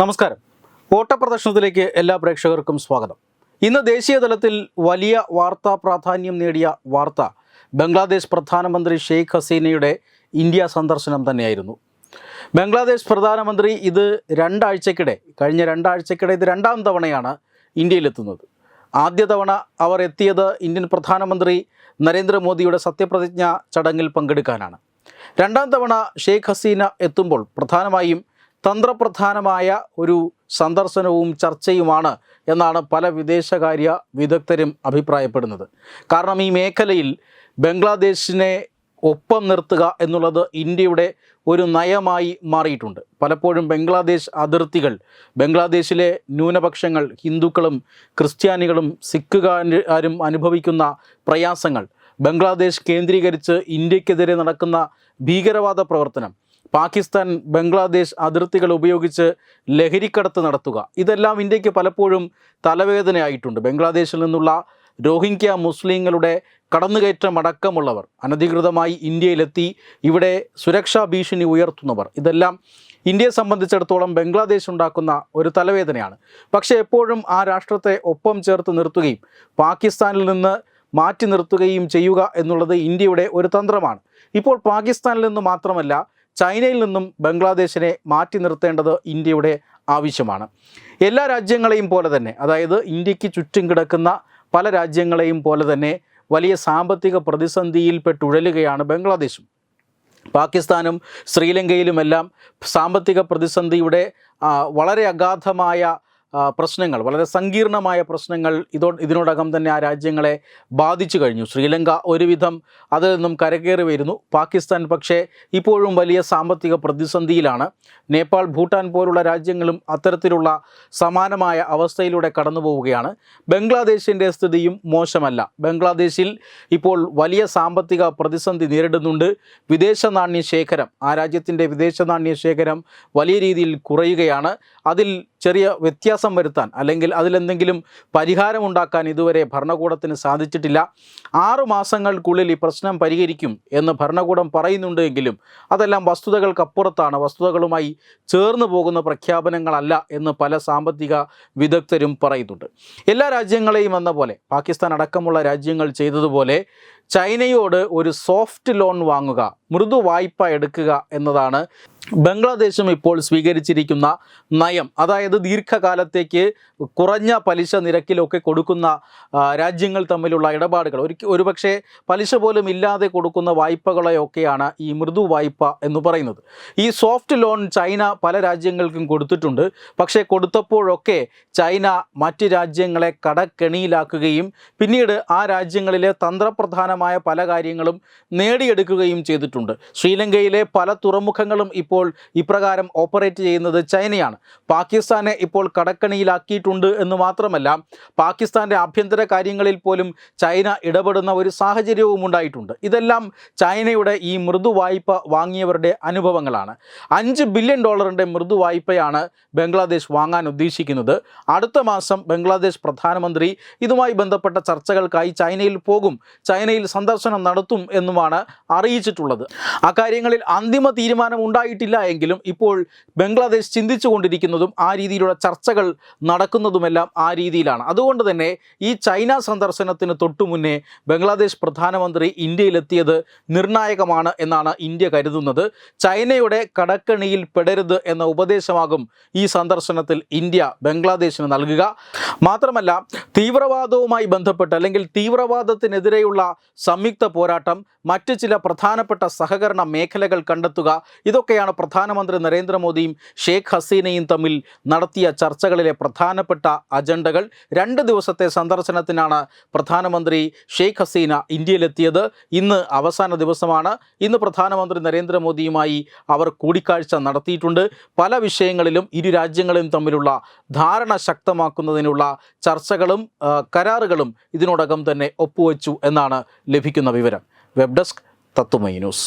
നമസ്കാരം. ഓട്ടപ്രദർശനത്തിലേക്ക് എല്ലാ പ്രേക്ഷകർക്കും സ്വാഗതം. ഇന്ന് ദേശീയ തലത്തിൽ വലിയ വാർത്താ പ്രാധാന്യം നേടിയ വാർത്ത ബംഗ്ലാദേശ് പ്രധാനമന്ത്രി ഷെയ്ഖ് ഹസീനയുടെ ഇന്ത്യ സന്ദർശനം തന്നെയായിരുന്നു. ബംഗ്ലാദേശ് പ്രധാനമന്ത്രി ഇത് രണ്ടാഴ്ചക്കിടെ കഴിഞ്ഞ രണ്ടാഴ്ചക്കിടെ ഇത് രണ്ടാം തവണയാണ് ഇന്ത്യയിലെത്തുന്നത്. ആദ്യ തവണ അവർ എത്തിയത് ഇന്ത്യൻ പ്രധാനമന്ത്രി നരേന്ദ്രമോദിയുടെ സത്യപ്രതിജ്ഞ ചടങ്ങിൽ പങ്കെടുക്കാനാണ്. രണ്ടാം തവണ ഷെയ്ഖ് ഹസീന എത്തുമ്പോൾ പ്രധാനമായും തന്ത്രപ്രധാനമായ ഒരു സന്ദർശനവും ചർച്ചയുമാണ് എന്നാണ് പല വിദേശകാര്യ വിദഗ്ധരും അഭിപ്രായപ്പെടുന്നത്. കാരണം ഈ മേഖലയിൽ ബംഗ്ലാദേശിനെ ഒപ്പം നിർത്തുക എന്നുള്ളത് ഇന്ത്യയുടെ ഒരു നയമായി മാറിയിട്ടുണ്ട്. പലപ്പോഴും ബംഗ്ലാദേശ് അതിർത്തികൾ ബംഗ്ലാദേശിലെ ന്യൂനപക്ഷങ്ങൾ ഹിന്ദുക്കളും ക്രിസ്ത്യാനികളും സിഖുകാരും അനുഭവിക്കുന്ന പ്രയാസങ്ങൾ ബംഗ്ലാദേശ് കേന്ദ്രീകരിച്ച് ഇന്ത്യക്കെതിരെ നടക്കുന്ന ഭീകരവാദ പ്രവർത്തനം പാകിസ്ഥാൻ ബംഗ്ലാദേശ് അതിർത്തികൾ ഉപയോഗിച്ച് ലഹരിക്കടത്ത് നടത്തുക. ഇതെല്ലാം ഇന്ത്യയ്ക്ക് പലപ്പോഴും തലവേദനയായിട്ടുണ്ട്. ബംഗ്ലാദേശിൽ നിന്നുള്ള രോഹിംഗ്യ മുസ്ലിങ്ങളുടെ കടന്നുകയറ്റം അടക്കമുള്ളവർ അനധികൃതമായി ഇന്ത്യയിലെത്തി ഇവിടെ സുരക്ഷാ ഭീഷണി ഉയർത്തുന്നവർ. ഇതെല്ലാം ഇന്ത്യയെ സംബന്ധിച്ചിടത്തോളം ബംഗ്ലാദേശ് ഉണ്ടാക്കുന്ന ഒരു തലവേദനയാണ്. പക്ഷേ എപ്പോഴും ആ രാഷ്ട്രത്തെ ഒപ്പം ചേർത്ത് നിർത്തുകയും പാകിസ്ഥാനിൽ നിന്ന് മാറ്റി നിർത്തുകയും ചെയ്യുക എന്നുള്ളത് ഇന്ത്യയുടെ ഒരു തന്ത്രമാണ്. ഇപ്പോൾ പാകിസ്ഥാനിൽ നിന്ന് മാത്രമല്ല ചൈനയിൽ നിന്നും ബംഗ്ലാദേശിനെ മാറ്റി നിർത്തേണ്ടത് ഇന്ത്യയുടെ ആവശ്യമാണ്. എല്ലാ രാജ്യങ്ങളെയും പോലെ തന്നെ അതായത് ഇന്ത്യയ്ക്ക് ചുറ്റും കിടക്കുന്ന പല രാജ്യങ്ങളെയും പോലെ തന്നെ വലിയ സാമ്പത്തിക പ്രതിസന്ധിയിൽപ്പെട്ടുഴലുകയാണ് ബംഗ്ലാദേശും. പാകിസ്ഥാനും ശ്രീലങ്കയിലുമെല്ലാം സാമ്പത്തിക പ്രതിസന്ധിയുടെ വളരെ അഗാധമായ പ്രശ്നങ്ങൾ വളരെ സങ്കീർണമായ പ്രശ്നങ്ങൾ ഇതോ ഇതിനോടകം തന്നെ ആ രാജ്യങ്ങളെ ബാധിച്ചു കഴിഞ്ഞു. ശ്രീലങ്ക ഒരുവിധം അതിൽ നിന്നും കരകയറി വരുന്നു. പാകിസ്ഥാൻ പക്ഷേ ഇപ്പോഴും വലിയ സാമ്പത്തിക പ്രതിസന്ധിയിലാണ്. നേപ്പാൾ ഭൂട്ടാൻ പോലുള്ള രാജ്യങ്ങളും അത്തരത്തിലുള്ള സമാനമായ അവസ്ഥയിലൂടെ കടന്നു പോവുകയാണ്. ബംഗ്ലാദേശിന്റെ സ്ഥിതിയും മോശമല്ല. ബംഗ്ലാദേശിൽ ഇപ്പോൾ വലിയ സാമ്പത്തിക പ്രതിസന്ധി നേരിടുന്നുണ്ട്. വിദേശ നാണ്യ ശേഖരം ആ രാജ്യത്തിന്റെ വിദേശ നാണ്യ ശേഖരം വലിയ രീതിയിൽ കുറയുകയാണ്. അതിൽ ചെറിയ വ്യത്യാസം വരുത്താൻ അല്ലെങ്കിൽ അതിലെന്തെങ്കിലും പരിഹാരമുണ്ടാക്കാൻ ഇതുവരെ ഭരണകൂടത്തിന് സാധിച്ചിട്ടില്ല. ആറു മാസങ്ങൾക്കുള്ളിൽ ഈ പ്രശ്നം പരിഹരിക്കും എന്ന് ഭരണകൂടം പറയുന്നുണ്ടെങ്കിലും അതെല്ലാം വസ്തുതകൾക്കപ്പുറത്താണ്. വസ്തുതകളുമായി ചേർന്ന് പോകുന്ന പ്രഖ്യാപനങ്ങളല്ല എന്ന് പല സാമ്പത്തിക വിദഗ്ധരും പറയുന്നുണ്ട്. എല്ലാ രാജ്യങ്ങളെയും എന്ന പോലെ പാകിസ്ഥാൻ അടക്കമുള്ള രാജ്യങ്ങൾ ചെയ്തതുപോലെ ചൈനയോട് ഒരു സോഫ്റ്റ് ലോൺ വാങ്ങുക മൃദു വായ്പ എടുക്കുക എന്നതാണ് ബംഗ്ലാദേശും ഇപ്പോൾ സ്വീകരിച്ചിരിക്കുന്ന നയം അതായത് ദീർഘകാലത്തേക്ക് കുറഞ്ഞ പലിശ നിരക്കിലൊക്കെ കൊടുക്കുന്ന രാജ്യങ്ങൾ തമ്മിലുള്ള ഇടപാടുകൾ. ഒരു ഒരുപക്ഷെ പലിശ പോലും ഇല്ലാതെ കൊടുക്കുന്ന വായ്പകളെയൊക്കെയാണ് ഈ മൃദു വായ്പ എന്ന് പറയുന്നത്. ഈ സോഫ്റ്റ് ലോൺ ചൈന പല രാജ്യങ്ങൾക്കും കൊടുത്തിട്ടുണ്ട്. പക്ഷേ കൊടുത്തപ്പോഴൊക്കെ ചൈന മറ്റ് രാജ്യങ്ങളെ കടക്കെണിയിലാക്കുകയും പിന്നീട് ആ രാജ്യങ്ങളിലെ തന്ത്രപ്രധാനമായ പല കാര്യങ്ങളും നേടിയെടുക്കുകയും ചെയ്തിട്ടുണ്ട്. ശ്രീലങ്കയിലെ പല തുറമുഖങ്ങളും ഇപ്പോൾ ഇപ്രകാരം ഓപ്പറേറ്റ് ചെയ്യുന്നത് ചൈനയാണ്. പാകിസ്ഥാനെ ഇപ്പോൾ കടക്കണിയിലാക്കിയിട്ടുണ്ട് എന്ന് മാത്രമല്ല പാകിസ്ഥാന്റെ ആഭ്യന്തര കാര്യങ്ങളിൽ പോലും ചൈന ഇടപെടുന്ന ഒരു സാഹചര്യവും ഉണ്ടായിട്ടുണ്ട്. ഇതെല്ലാം ചൈനയുടെ ഈ മൃദു വായ്പ വാങ്ങിയവരുടെ അനുഭവങ്ങളാണ്. അഞ്ച് ബില്യൺ ഡോളറിന്റെ മൃദു വായ്പയാണ് ബംഗ്ലാദേശ് വാങ്ങാൻ ഉദ്ദേശിക്കുന്നത്. അടുത്ത മാസം ബംഗ്ലാദേശ് പ്രധാനമന്ത്രി ഇതുമായി ബന്ധപ്പെട്ട ചർച്ചകൾക്കായി ചൈനയിൽ പോകും ചൈനയിൽ സന്ദർശനം നടത്തും എന്നുമാണ് അറിയിച്ചിട്ടുള്ളത്. അക്കാര്യങ്ങളിൽ അന്തിമ തീരുമാനം ഉണ്ടായിട്ടില്ല എങ്കിലും ഇപ്പോൾ ബംഗ്ലാദേശ് ചിന്തിച്ചു കൊണ്ടിരിക്കുന്നതും ആ രീതിയിലുള്ള ചർച്ചകൾ നടക്കുന്നതുമെല്ലാം ആ രീതിയിലാണ്. അതുകൊണ്ട് തന്നെ ഈ ചൈന സന്ദർശനത്തിന് തൊട്ടു മുന്നേ ബംഗ്ലാദേശ് പ്രധാനമന്ത്രി ഇന്ത്യയിലെത്തിയത് നിർണായകമാണ് എന്നാണ് ഇന്ത്യ കരുതുന്നത്. ചൈനയുടെ കടക്കണിയിൽ പെടരുത് എന്ന ഉപദേശമാകും ഈ സന്ദർശനത്തിൽ ഇന്ത്യ ബംഗ്ലാദേശിന് നൽകുക. മാത്രമല്ല തീവ്രവാദവുമായി ബന്ധപ്പെട്ട് അല്ലെങ്കിൽ തീവ്രവാദത്തിനെതിരെയുള്ള സംയുക്ത പോരാട്ടം മറ്റ് ചില പ്രധാനപ്പെട്ട സഹകരണ മേഖലകൾ കണ്ടെത്തുക ഇതൊക്കെയാണ് പ്രധാനമന്ത്രി നരേന്ദ്രമോദിയും ഷെയ്ഖ് ഹസീനയും തമ്മിൽ നടത്തിയ ചർച്ചകളിലെ പ്രധാനപ്പെട്ട അജണ്ടകൾ രണ്ട് ദിവസത്തെ സന്ദർശനത്തിനാണ് പ്രധാനമന്ത്രി ഷെയ്ഖ് ഹസീന ഇന്ത്യയിലെത്തിയത്. ഇന്ന് അവസാന ദിവസമാണ്. ഇന്ന് പ്രധാനമന്ത്രി നരേന്ദ്രമോദിയുമായി അവർ കൂടിക്കാഴ്ച നടത്തിയിട്ടുണ്ട്. പല വിഷയങ്ങളിലും ഇരു രാജ്യങ്ങളും തമ്മിലുള്ള ധാരണ ശക്തമാക്കുന്നതിനുള്ള ചർച്ചകളും കരാറുകളും ഇതിനോടകം തന്നെ ഒപ്പുവെച്ചു എന്നാണ് ലഭിക്കുന്ന വിവരം. വെബ് ഡെസ്ക് തത്തുമൈ news.